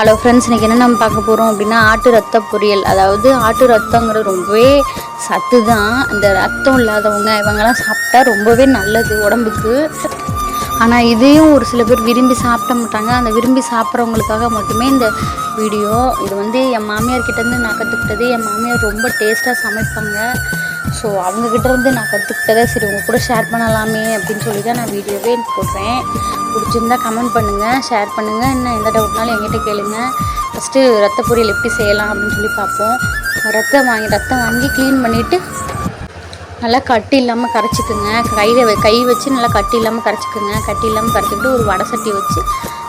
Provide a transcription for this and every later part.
Hello friends இன்றைக்கி என்ன நம்ம பார்க்க போகிறோம் அப்படின்னா ஆட்டு ரத்த பொரியல். அதாவது ஆட்டு ரத்தங்கிறது ரொம்பவே சத்து தான் இந்த ரத்தம் இல்லாதவங்க இவங்கெல்லாம் சாப்பிட்டா ரொம்பவே நல்லது உடம்புக்கு. ஆனால் இதையும் ஒரு சில பேர் விரும்பி சாப்பிட மாட்டாங்க. அந்த விரும்பி சாப்பிட்றவங்களுக்காக மட்டுமே இந்த வீடியோ இது வந்து என் மாமியார் கிட்டேருந்து நான் கற்றுக்கிட்டது என் மாமியார் ரொம்ப டேஸ்ட்டாக சமைப்பாங்க. ஸோ அவங்கக்கிட்ட இருந்து நான் கற்றுக்கிட்டதை சரி உங்கள் கூட ஷேர் பண்ணலாமே அப்படின்னு சொல்லி தான் நான் வீடியோவே போடுறேன். பிடிச்சிருந்தா கமெண்ட் பண்ணுங்கள் ஷேர் பண்ணுங்கள் இன்னும் எந்த டவுட்னாலும் என்கிட்ட கேளுங்க. ஃபஸ்ட்டு ரத்த பொரியல் எப்படி செய்யலாம் அப்படின்னு சொல்லி பார்ப்போம். ரத்தம் வாங்கி ரத்தம் வாங்கி க்ளீன் பண்ணிவிட்டு நல்லா கட்டி இல்லாமல் கரைச்சிக்குங்க. கையில் கை வச்சு நல்லா கட்டி இல்லாமல் கரைச்சிக்குங்க. கட்டி இல்லாமல் கரைச்சிக்கிட்டு ஒரு வடை சட்டி வச்சு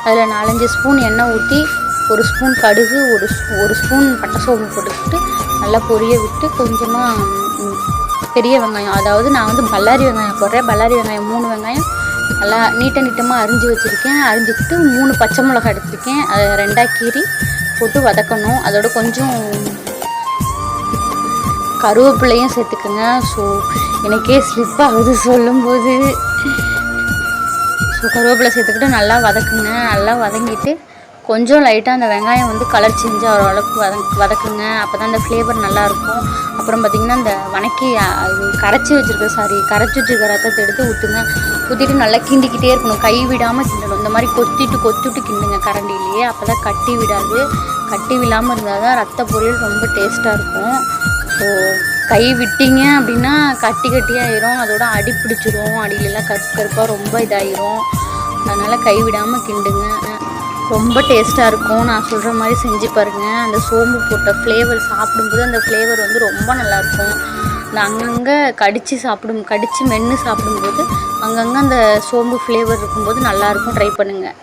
அதில் நாலஞ்சு ஸ்பூன் எண்ணெய் ஊற்றி ஒரு ஸ்பூன் கடுகு ஒரு ஸ்பூ- ஒரு ஸ்பூன் பட்டை சோம்பு போட்டுக்கிட்டு நல்லா பொரிய விட்டு கொஞ்சமாக பெரிய வெங்காயம். அதாவது நான் வந்து பல்லாரி வெங்காயம் போடுறேன். பல்லாரி வெங்காயம் மூணு வெங்காயம் நல்லா நீட்ட நீட்டமாக அரிஞ்சு வச்சுருக்கேன். அரிஞ்சிக்கிட்டு மூணு பச்சை மிளகாய் எடுத்திருக்கேன். அதை ரெண்டாக கீறி போட்டு வதக்கணும். அதோட கொஞ்சம் கருவேப்பிலையும் சேர்த்துக்கோங்க. ஸோ எனக்கே ஸ்லிப் ஆகுது சொல்லும்போது. ஸோ கருவேப்பிலை சேர்த்துக்கிட்டு நல்லா வதக்குங்க. நல்லா வதங்கிட்டு கொஞ்சம் லைட்டாக அந்த வெங்காயம் வந்து கலர் செஞ்சு ஓரளவுக்கு வதக் வதக்குங்க. அப்போ தான் அந்த ஃப்ளேவர் நல்லாயிருக்கும். அப்புறம் பார்த்திங்கன்னா இந்த வணக்கி அது கரைச்சி வச்சுருக்க சாரி கரைச்சி வச்சுருக்க ரத்தத்தை எடுத்து ஊற்றுங்க ஊற்றிட்டு நல்லா கிண்டிக்கிட்டே இருக்கணும். கை விடாமல் கிண்டணும். இந்த மாதிரி கொத்திட்டு கொத்திட்டு கிண்டுங்க கரண்டிலேயே அப்போ தான் கட்டி விடாது. கட்டி விடாமல் இருந்தால் தான் ரத்த பொரியல் ரொம்ப டேஸ்ட்டாக இருக்கும். கை விட்டீங்க அப்படின்னா கட்டி கட்டியாயிரும் அதோட அடி பிடிச்சிரும். அடியிலலாம் கருப்பு கருப்பாக ரொம்ப இதாயிரும். அதனால் கை விடாமல் கிண்டுங்க. ரொம்ப டேஸ்ட்டாக இருக்கும். நான் சொல்கிற மாதிரி செஞ்சு பாருங்கள் அந்த சோம்பு போட்ட ஃப்ளேவர் சாப்பிடும்போது அந்த ஃப்ளேவர் வந்து ரொம்ப நல்லாயிருக்கும் இந்த அங்கங்கே கடித்து சாப்பிடும் கடித்து மென்று சாப்பிடும்போது அங்கங்கே அந்த சோம்பு ஃப்ளேவர் இருக்கும்போது நல்லாயிருக்கும் ட்ரை பண்ணுங்கள்